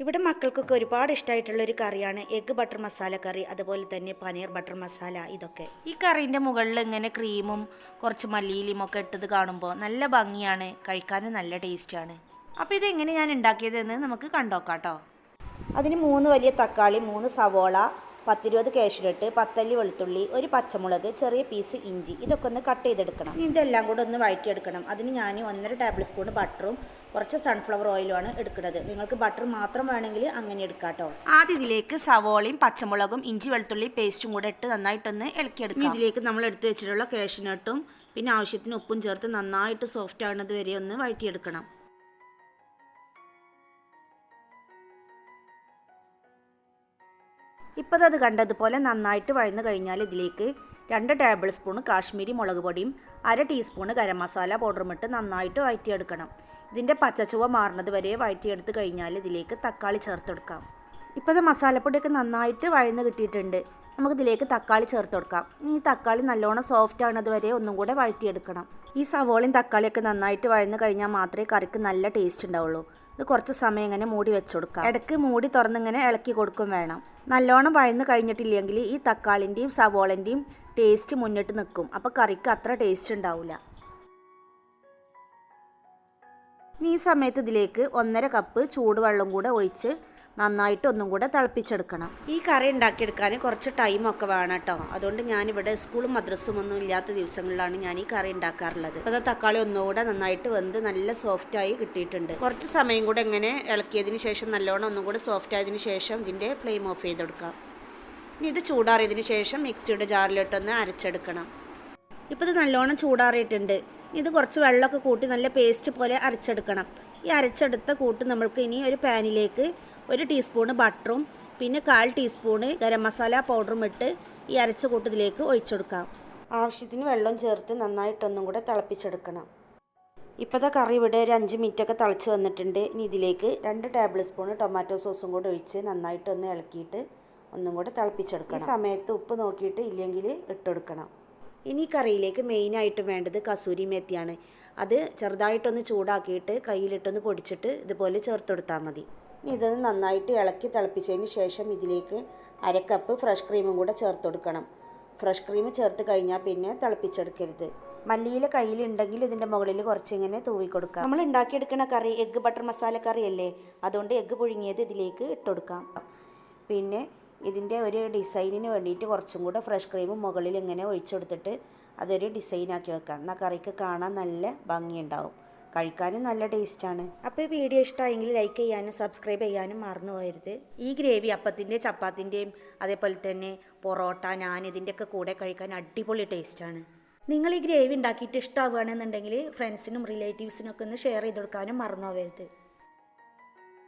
ഇവിടെ മക്കൾക്കൊക്കെ ഒരുപാട് ഇഷ്ടമായിട്ടുള്ള ഒരു കറിയാണ്. എഗ്ഗ് ബട്ടർ മസാല കറി അതുപോലെ തന്നെ പനീർ ബട്ടർ മസാല ഇതൊക്കെ. ഈ കറീന്റെ മുകളിൽ ഇങ്ങനെ ക്രീമും കുറച്ച് മല്ലിയിലും ഒക്കെ ഇട്ടത് കാണുമ്പോൾ നല്ല ഭംഗിയാണ്. കഴിക്കാനും നല്ല ടേസ്റ്റാണ് അപ്പോൾ ഇതെങ്ങനെ ഞാൻ ഉണ്ടാക്കിയതെന്ന് നമുക്ക് കണ്ടോക്കാം കേട്ടോ. അതിന് മൂന്ന് വലിയ തക്കാളി മൂന്ന് സവോള പത്തിരുപത് കാഷ്നട്ട് പത്തല്ലി വെളുത്തുള്ളി ഒരു പച്ചമുളക് ചെറിയ പീസ് ഇഞ്ചി ഇതൊക്കെ ഒന്ന് കട്ട് ചെയ്തെടുക്കണം. ഇതെല്ലാം കൂടെ ഒന്ന് വഴറ്റിയെടുക്കണം. അതിന് ഞാൻ ഒന്നര ടേബിൾ സ്പൂൺ ബട്ടറും കുറച്ച് സൺഫ്ലവർ ഓയിലുമാണ് എടുക്കുന്നത്. നിങ്ങൾക്ക് ബട്ടർ മാത്രം വേണമെങ്കിൽ അങ്ങനെ എടുക്കാട്ടോ. കേട്ടോ ആദ്യം ഇതിലേക്ക് സവോളയും പച്ചമുളകും ഇഞ്ചി വെളുത്തുള്ളി പേസ്റ്റും കൂടെ ഇട്ട് നന്നായിട്ടൊന്ന് ഇളക്കിയെടുക്കും. ഇതിലേക്ക് നമ്മൾ എടുത്തു വെച്ചിട്ടുള്ള കാഷ്നട്ടും പിന്നെ ആവശ്യത്തിന് ഉപ്പും ചേർത്ത് നന്നായിട്ട് സോഫ്റ്റ് ആവുന്നത് വരെ ഒന്ന് വഴറ്റിയെടുക്കണം. ഇപ്പോൾ അത് കണ്ടതുപോലെ നന്നായിട്ട് വഴന്നു കഴിഞ്ഞാൽ ഇതിലേക്ക് രണ്ട് ടേബിൾ സ്പൂൺ കാശ്മീരി മുളക് പൊടിയും അര ടീസ്പൂൺ ഗരം മസാല പൗഡറും ഇട്ട് നന്നായിട്ട് വഴറ്റിയെടുക്കണം ഇതിന്റെ പച്ചച്ചുവ മാറുന്നത് വരെ വഴറ്റിയെടുത്ത് കഴിഞ്ഞാൽ ഇതിലേക്ക് തക്കാളി ചേർത്തെടുക്കാം. ഇപ്പോൾ ഇത് മസാലപ്പൊടിയൊക്കെ നന്നായിട്ട് വഴന്ന് കിട്ടിയിട്ടുണ്ട്. നമുക്ക് ഇതിലേക്ക് തക്കാളി ചേർത്ത് കൊടുക്കാം ഈ തക്കാളി നല്ലോണം സോഫ്റ്റ് ആണത് വരെ ഒന്നും കൂടെ വഴറ്റിയെടുക്കണം ഈ സവോളയും തക്കാളിയൊക്കെ നന്നായിട്ട് വഴന്ന് കഴിഞ്ഞാൽ മാത്രമേ കറിക്ക് നല്ല ടേസ്റ്റ് ഉണ്ടാവുള്ളൂ. ഇത് കുറച്ച് സമയം ഇങ്ങനെ മൂടി വെച്ച് കൊടുക്കാം ഇടയ്ക്ക് മൂടി തുറന്നിങ്ങനെ ഇളക്കി കൊടുക്കും വേണം. നല്ലോണം വഴന്ന് കഴിഞ്ഞിട്ടില്ലെങ്കിൽ ഈ തക്കാളിന്റെയും സവോളന്റെയും ടേസ്റ്റ് മുന്നിട്ട് നിൽക്കും. അപ്പോൾ കറിക്ക് അത്ര ടേസ്റ്റ് ഉണ്ടാവില്ല ഈ സമയത്ത് ഇതിലേക്ക് ഒന്നര കപ്പ് ചൂടുവെള്ളം കൂടെ ഒഴിച്ച് നന്നായിട്ട് ഒന്നും കൂടെ തിളപ്പിച്ചെടുക്കണം. ഈ കറി ഉണ്ടാക്കിയെടുക്കാൻ കുറച്ച് ടൈമൊക്കെ വേണം കേട്ടോ അതുകൊണ്ട് ഞാനിവിടെ സ്കൂളും മദ്രസും ഒന്നും ഇല്ലാത്ത ദിവസങ്ങളിലാണ് ഞാൻ ഈ കറി ഉണ്ടാക്കാറുള്ളത്. അപ്പോൾ തക്കാളി ഒന്നുകൂടെ നന്നായിട്ട് വെന്ത് നല്ല സോഫ്റ്റായി കിട്ടിയിട്ടുണ്ട്. കുറച്ച് സമയം കൂടെ ഇങ്ങനെ ഇളക്കിയതിന് ശേഷം നല്ലോണം ഒന്നും കൂടെ സോഫ്റ്റ് ആയതിനു ശേഷം ഇതിന്റെ ഫ്ലെയിം ഓഫ് ചെയ്തെടുക്കാം. ഇനി ഇത് ചൂടാറിയതിന് ശേഷം മിക്സിയുടെ ജാറിലിട്ടൊന്ന് അരച്ചെടുക്കണം. ഇപ്പോൾ ഇത് നല്ലോണം ചൂടാറിയിട്ടുണ്ട്. ഇത് കുറച്ച് വെള്ളമൊക്കെ കൂട്ടി നല്ല പേസ്റ്റ് പോലെ അരച്ചെടുക്കണം. ഈ അരച്ചെടുത്ത കൂട്ട് നമ്മൾക്ക് ഇനി ഒരു പാനിലേക്ക് ഒരു ടീസ്പൂണ് ബട്ടറും പിന്നെ കാൽ ടീസ്പൂണ് ഗരം മസാല പൗഡറും ഇട്ട് ഈ അരച്ച കൂട്ടത്തിലേക്ക് ഒഴിച്ചെടുക്കാം. ആവശ്യത്തിന് വെള്ളം ചേർത്ത് നന്നായിട്ടൊന്നും കൂടെ തിളപ്പിച്ചെടുക്കണം. ഇപ്പോഴത്തെ കറി ഇവിടെ ഒരു അഞ്ച് മിനിറ്റൊക്കെ തിളച്ച് വന്നിട്ടുണ്ട്. ഇനി ഇതിലേക്ക് രണ്ട് ടേബിൾ സ്പൂൺ ടൊമാറ്റോ സോസും കൂടെ ഒഴിച്ച് നന്നായിട്ടൊന്ന് ഇളക്കിയിട്ട് ഒന്നും കൂടെ തിളപ്പിച്ചെടുക്കണം. ഈ സമയത്ത് ഉപ്പ് നോക്കിയിട്ട് ഇല്ലെങ്കിൽ ഇട്ടെടുക്കണം. ഇനി കറിയിലേക്ക് മെയിനായിട്ട് വേണ്ടത് കസൂരി മേത്തിയാണ്. അത് ചെറുതായിട്ടൊന്ന് ചൂടാക്കിയിട്ട് കയ്യിലിട്ടൊന്ന് പൊടിച്ചിട്ട് ഇതുപോലെ ചേർത്തെടുത്താൽ മതി. ഇതൊന്ന് നന്നായിട്ട് ഇളക്കി തിളപ്പിച്ചതിന് ശേഷം ഇതിലേക്ക് അര കപ്പ് ഫ്രഷ് ക്രീമും കൂടെ ചേർത്ത് കൊടുക്കണം. ഫ്രഷ് ക്രീം ചേർത്ത് കഴിഞ്ഞാൽ പിന്നെ തിളപ്പിച്ചെടുക്കരുത്. മല്ലിയില കയ്യിലുണ്ടെങ്കിൽ ഇതിന്റെ മുകളിൽ കുറച്ചിങ്ങനെ കൊടുക്കാം. നമ്മൾ ഉണ്ടാക്കിയെടുക്കുന്ന കറി എഗ്ഗ് ബട്ടർ മസാല കറി അല്ലേ? അതുകൊണ്ട് എഗ്ഗ് പുഴുങ്ങിയത് ഇതിലേക്ക് ഇട്ടുകൊടുക്കാം പിന്നെ ഇതിന്റെ ഒരു ഡിസൈനിന് വേണ്ടിയിട്ട് കുറച്ചും കൂടെ ഫ്രഷ് ക്രീം മുകളിൽ ഇങ്ങനെ ഒഴിച്ചെടുത്തിട്ട് അതൊരു ഡിസൈനാക്കി വെക്കാം. എന്നാൽ കറിക്ക് കാണാൻ നല്ല ഭംഗിയുണ്ടാവും. കഴിക്കാനും നല്ല ടേസ്റ്റാണ്. അപ്പോൾ ഈ വീഡിയോ ഇഷ്ടമായെങ്കിൽ ലൈക്ക് ചെയ്യാനും സബ്സ്ക്രൈബ് ചെയ്യാനും മറന്നു പോകരുത്. ഈ ഗ്രേവി അപ്പത്തിന്റെ ചപ്പാത്തിന്റെയും അതേപോലെ തന്നെ പൊറോട്ട ഞാൻ ഇതിന്റെയൊക്കെ കൂടെ കഴിക്കാൻ അടിപൊളി ടേസ്റ്റാണ് നിങ്ങൾ ഈ ഗ്രേവി ഉണ്ടാക്കിയിട്ട് ഇഷ്ടമാവുകയാണെന്നുണ്ടെങ്കിൽ ഫ്രണ്ട്സിനും റിലേറ്റീവ്സിനൊക്കെ ഒന്ന് ഷെയർ ചെയ്ത് കൊടുക്കാനും മറന്നു പോകരുത്.